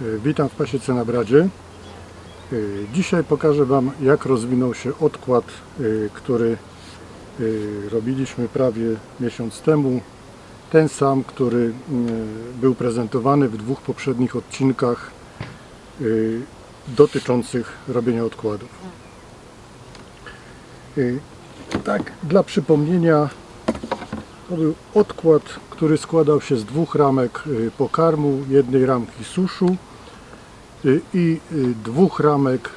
E, Witam w pasiece na Bradzie. E, Dzisiaj pokażę Wam jak rozwinął się odkład, e, który robiliśmy prawie miesiąc temu. Ten sam, który był prezentowany w dwóch poprzednich odcinkach dotyczących robienia odkładów. Tak, dla przypomnienia, to był odkład, który składał się z dwóch ramek pokarmu, jednej ramki suszu i y, dwóch ramek,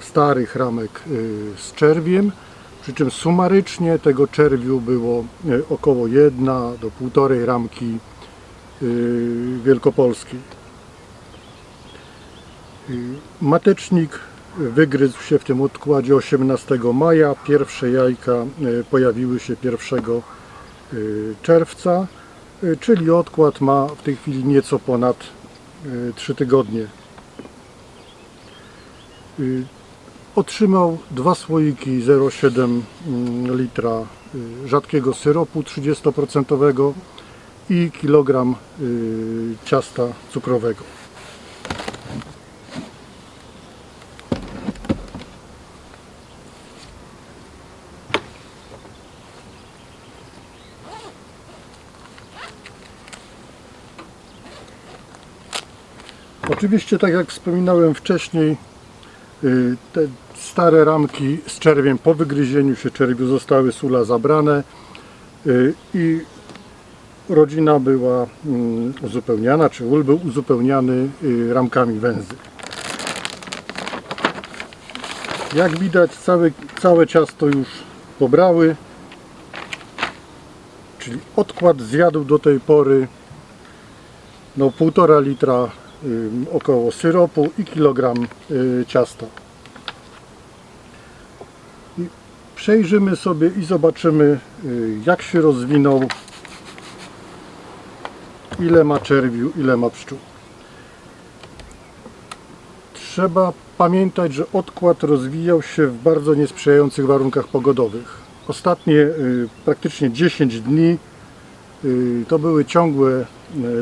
starych ramek y, z czerwiem. Przy czym sumarycznie tego czerwiu było y, około jedna do półtorej ramki y, wielkopolskiej. Y, Matecznik wygryzł się w tym odkładzie 18 maja. Pierwsze jajka y, pojawiły się 1 y, czerwca, y, czyli odkład ma w tej chwili nieco ponad 3 tygodnie. Y, Otrzymał dwa słoiki 0,7 mm, litra y, rzadkiego syropu 30% i kilogram y, ciasta cukrowego. Oczywiście, tak jak wspominałem wcześniej, te stare ramki z czerwiem po wygryzieniu się czerwiu zostały z ula zabrane y, i rodzina była mm, uzupełniana, czy ul był uzupełniany y, ramkami węzy. Jak widać całe, całe ciasto już pobrały, czyli odkład zjadł do tej pory no półtora litra y, około syropu i kilogram y, ciasta. I przejrzymy sobie i zobaczymy y, jak się rozwinął, ile ma czerwiu, ile ma pszczół. Trzeba pamiętać, że odkład rozwijał się w bardzo niesprzyjających warunkach pogodowych. Ostatnie y, praktycznie 10 dni y, to były ciągłe y,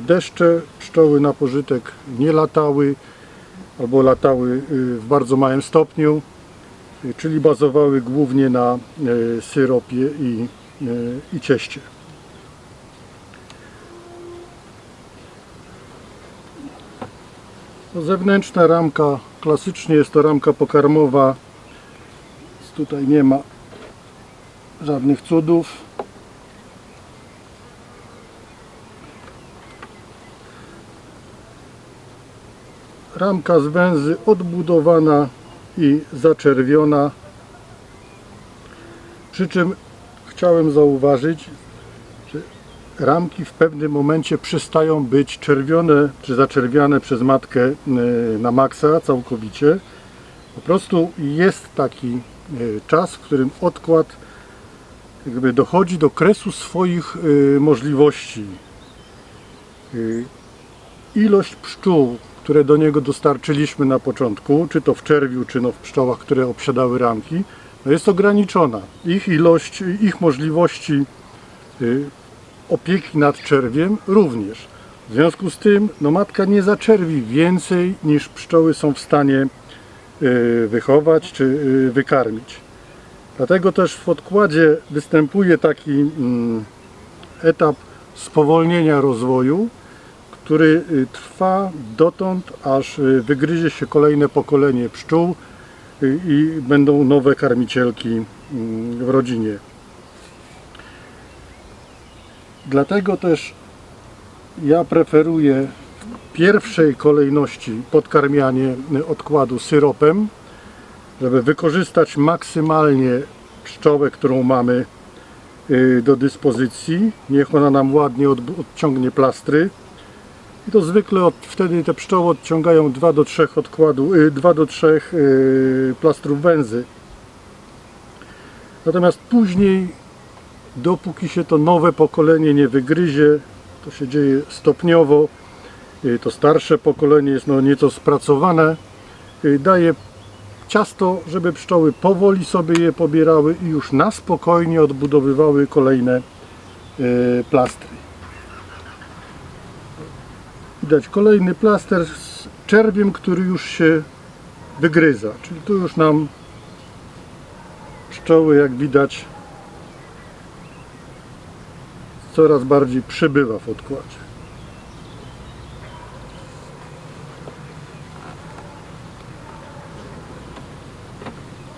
deszcze, pszczoły na pożytek nie latały albo latały y, w bardzo małym stopniu, y, czyli bazowały głównie na y, syropie i, y, i cieście. Zewnętrzna ramka, klasycznie jest to ramka pokarmowa, tutaj nie ma żadnych cudów. Ramka z węzy odbudowana i zaczerwiona. Przy czym chciałem zauważyć, że ramki w pewnym momencie przestają być czerwione czy zaczerwiane przez matkę e, na maksa całkowicie. Po prostu jest taki e, czas, w którym odkład jakby dochodzi do kresu swoich e, możliwości. Ilość pszczół, które do niego dostarczyliśmy na początku, czy to w czerwiu, czy no w pszczołach, które obsiadały ramki, no jest ograniczona. Ich ilość, ich możliwości y, opieki nad czerwiem również. W związku z tym no matka nie zaczerwi więcej niż pszczoły są w stanie y, wychować czy y, wykarmić. Dlatego też w odkładzie występuje taki mm, etap spowolnienia rozwoju, który y, trwa dotąd, aż y, wygryzie się kolejne pokolenie pszczół y, i będą nowe karmicielki mm, w rodzinie. Dlatego też ja preferuję w pierwszej kolejności podkarmianie odkładu syropem, żeby wykorzystać maksymalnie pszczołę, którą mamy do dyspozycji. Niech ona nam ładnie od, odciągnie plastry. I to zwykle od, wtedy te pszczoły odciągają 2 do 3 odkładu, y, 2 do 3 y, plastrów węzy. Natomiast później, dopóki się to nowe pokolenie nie wygryzie, to się dzieje stopniowo, y, to starsze pokolenie jest no nieco spracowane, y, daje ciasto, żeby pszczoły powoli sobie je pobierały i już na spokojnie odbudowywały kolejne y, plastry. Widać kolejny plaster z czerwiem, który już się wygryza. Czyli tu już nam pszczoły, jak widać, coraz bardziej przybywa w odkładzie.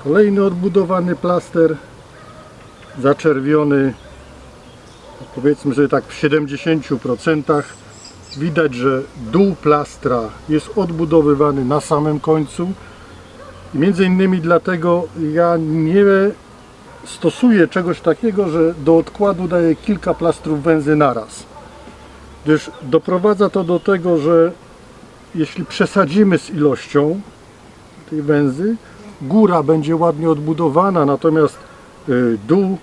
Kolejny odbudowany plaster, zaczerwiony, powiedzmy sobie tak w 70%. Widać, że dół plastra jest odbudowywany na samym końcu. Między innymi dlatego ja nie stosuję czegoś takiego, że do odkładu daję kilka plastrów węzy naraz. Gdyż doprowadza to do tego, że jeśli przesadzimy z ilością tej węzy, góra będzie ładnie odbudowana, natomiast y, dół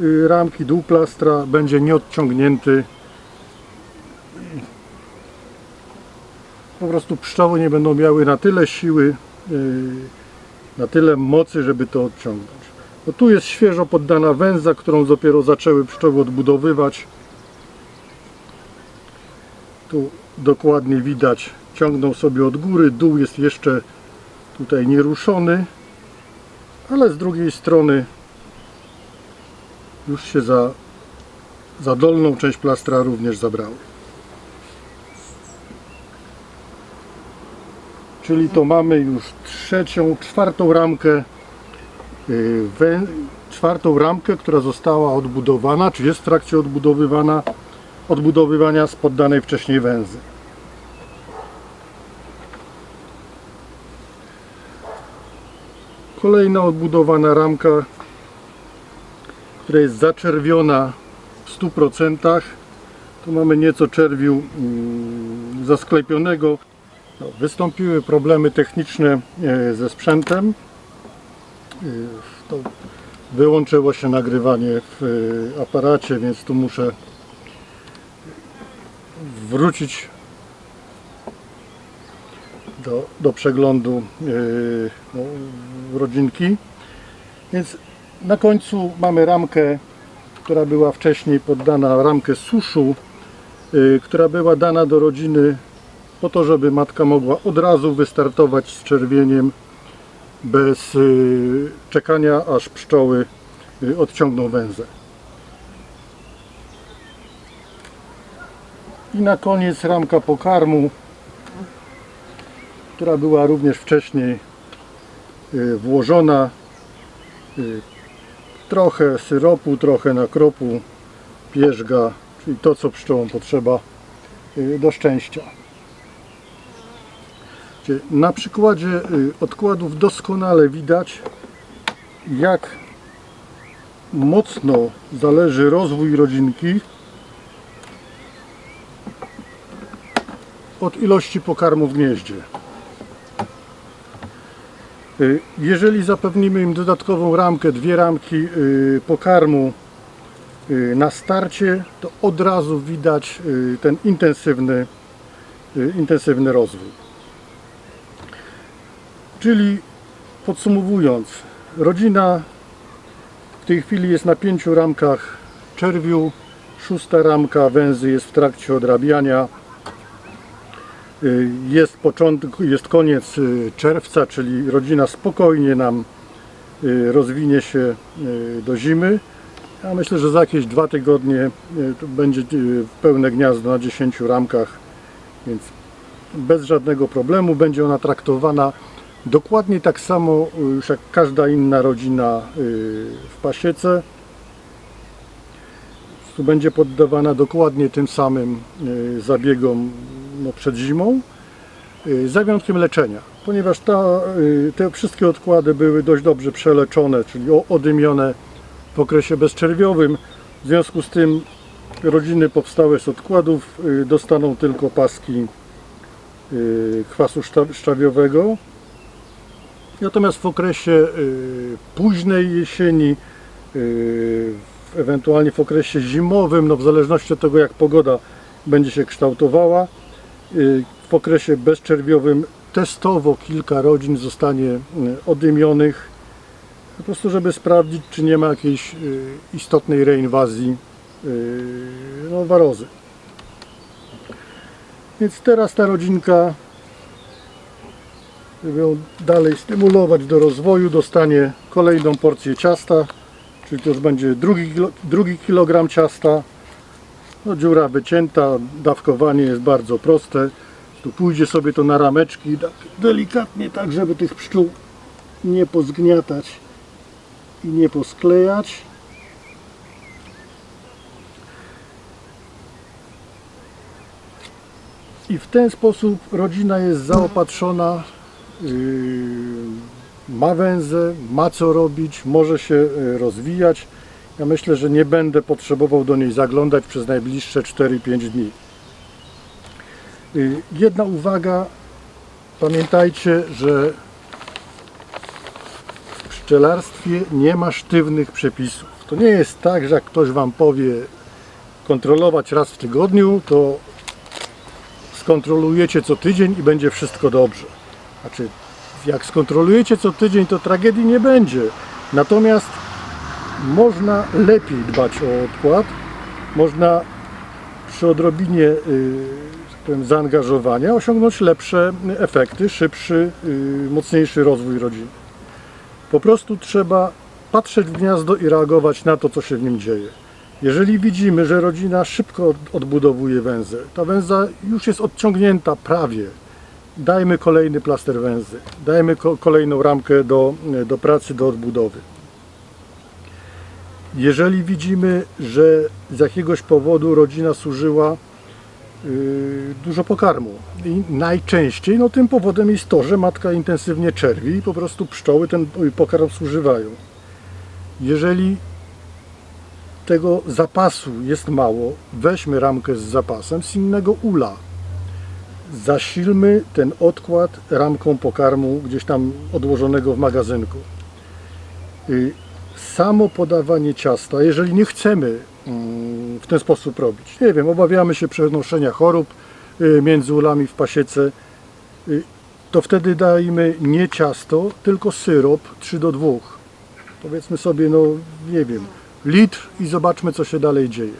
y, ramki, dół plastra będzie nieodciągnięty. Po prostu pszczoły nie będą miały na tyle siły, y, na tyle mocy, żeby to odciągnąć. No tu jest świeżo poddana węza, którą dopiero zaczęły pszczoły odbudowywać. Tu dokładnie widać, ciągną sobie od góry, dół jest jeszcze tutaj nieruszony, ale z drugiej strony już się za, za dolną część plastra również zabrały. Czyli to mamy już trzecią, czwartą ramkę, wę, czwartą ramkę, która została odbudowana, czy jest w trakcie odbudowywana, odbudowywania z poddanej wcześniej węzy. Kolejna odbudowana ramka, która jest zaczerwiona w 100%. Tu mamy nieco czerwiu mm, zasklepionego. No, wystąpiły problemy techniczne e, ze sprzętem. E, To wyłączyło się nagrywanie w e, aparacie, więc tu muszę wrócić do, do przeglądu no, rodzinki. Więc na końcu mamy ramkę, która była wcześniej poddana, ramkę suszu, która była dana do rodziny po to, żeby matka mogła od razu wystartować z czerwieniem bez yy, czekania, aż pszczoły yy, odciągną węzę. I na koniec ramka pokarmu, która była również wcześniej y, włożona. Y, Trochę syropu, trochę nakropu, pierzga, czyli to co pszczołom potrzeba y, do szczęścia. Na przykładzie y, odkładów doskonale widać jak mocno zależy rozwój rodzinki od ilości pokarmu w gnieździe. Y, Jeżeli zapewnimy im dodatkową ramkę, dwie ramki y, pokarmu na starcie, to od razu widać ten intensywny, intensywny rozwój. Czyli podsumowując, rodzina w tej chwili jest na pięciu ramkach czerwiu, szósta ramka węzy jest w trakcie odrabiania. Y, Jest początek, jest koniec y, czerwca, czyli rodzina spokojnie nam y, rozwinie się do zimy. Ja myślę, że za jakieś dwa tygodnie będzie pełne gniazdo na 10 ramkach, więc bez żadnego problemu będzie ona traktowana dokładnie tak samo y, już jak każda inna rodzina y, w pasiece. Tu będzie poddawana dokładnie tym samym y, zabiegom no, przed zimą, za wyjątkiem leczenia, ponieważ ta, te wszystkie odkłady były dość dobrze przeleczone, czyli odymione w okresie bezczerwiowym. W związku z tym rodziny powstałe z odkładów dostaną tylko paski kwasu szczawiowego. Natomiast w okresie y, późnej jesieni, y, ewentualnie w okresie zimowym, no w zależności od tego jak pogoda będzie się kształtowała, y, w okresie bezczerwiowym testowo kilka rodzin zostanie odymionych, po prostu żeby sprawdzić, czy nie ma jakiejś istotnej reinwazji no, warozy. Więc teraz ta rodzinka żeby ją dalej stymulować do rozwoju, dostanie kolejną porcję ciasta, czyli to już będzie drugi, drugi kilogram ciasta. No, dziura wycięta, dawkowanie jest bardzo proste. Tu pójdzie sobie to na rameczki, tak delikatnie, tak żeby tych pszczół nie pozgniatać i nie posklejać. I w ten sposób rodzina jest zaopatrzona, ma węzę, ma co robić, może się yy, rozwijać. Ja myślę, że nie będę potrzebował do niej zaglądać przez najbliższe 4-5 dni. Yy, Jedna uwaga, pamiętajcie, że w pszczelarstwie nie ma sztywnych przepisów. To nie jest tak, że jak ktoś Wam powie kontrolować raz w tygodniu, to skontrolujecie co tydzień i będzie wszystko dobrze. Znaczy, jak skontrolujecie co tydzień, to tragedii nie będzie. Natomiast można lepiej dbać o odkład, można przy odrobinie yy, powiem, zaangażowania osiągnąć lepsze efekty, szybszy, yy, mocniejszy rozwój rodziny. Po prostu trzeba patrzeć w gniazdo i reagować na to, co się w nim dzieje. Jeżeli widzimy, że rodzina szybko od- odbudowuje węzę, ta węza już jest odciągnięta prawie, dajmy kolejny plaster węzy, dajmy ko- kolejną ramkę do, do pracy, do odbudowy. Jeżeli widzimy, że z jakiegoś powodu rodzina służyła yy, dużo pokarmu i najczęściej no, tym powodem jest to, że matka intensywnie czerwi i po prostu pszczoły ten pokarm zużywają. Jeżeli tego zapasu jest mało, weźmy ramkę z zapasem z innego ula. Zasilmy ten odkład ramką pokarmu gdzieś tam odłożonego w magazynku. Y, Samo podawanie ciasta, jeżeli nie chcemy mm, w ten sposób robić, nie wiem, obawiamy się przenoszenia chorób y, między ulami w pasiece, y, to wtedy dajmy nie ciasto, tylko syrop 3 do 2 powiedzmy sobie, no nie wiem, litr i zobaczmy, co się dalej dzieje.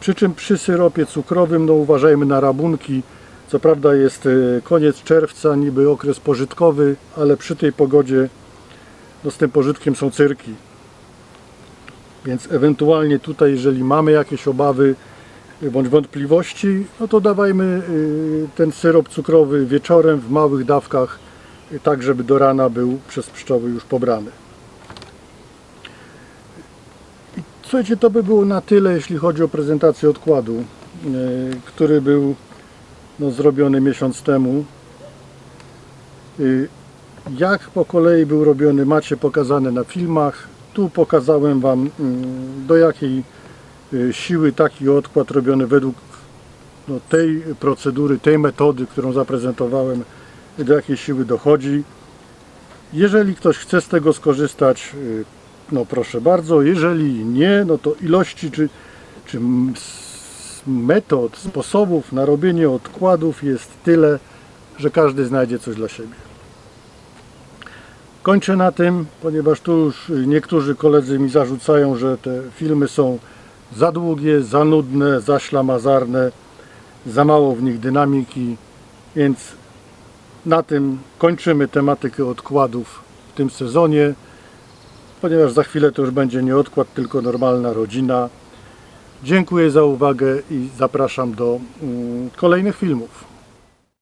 Przy czym przy syropie cukrowym, no uważajmy na rabunki. Co prawda jest e, koniec czerwca, niby okres pożytkowy, ale przy tej pogodzie no z tym pożytkiem są cyrki. Więc ewentualnie tutaj, jeżeli mamy jakieś obawy y, bądź wątpliwości, no to dawajmy y, ten syrop cukrowy wieczorem w małych dawkach, y, tak żeby do rana był przez pszczoły już pobrany. Słuchajcie, to by było na tyle, jeśli chodzi o prezentację odkładu, który był no, zrobiony miesiąc temu. E, Jak po kolei był robiony, macie pokazane na filmach. Tu pokazałem Wam, mm, do jakiej e, siły taki odkład robiony według no, tej procedury, tej metody, którą zaprezentowałem, do jakiej siły dochodzi. Jeżeli ktoś chce z tego skorzystać, y, no proszę bardzo. Jeżeli nie, no to ilości czy, czy metod, sposobów na robienie odkładów jest tyle, że każdy znajdzie coś dla siebie. Kończę na tym, ponieważ tu już niektórzy koledzy mi zarzucają, że te filmy są za długie, za nudne, za ślamazarne, za mało w nich dynamiki, więc na tym kończymy tematykę odkładów w tym sezonie, ponieważ za chwilę to już będzie nie odkład, tylko normalna rodzina. Dziękuję za uwagę i zapraszam do mm, kolejnych filmów.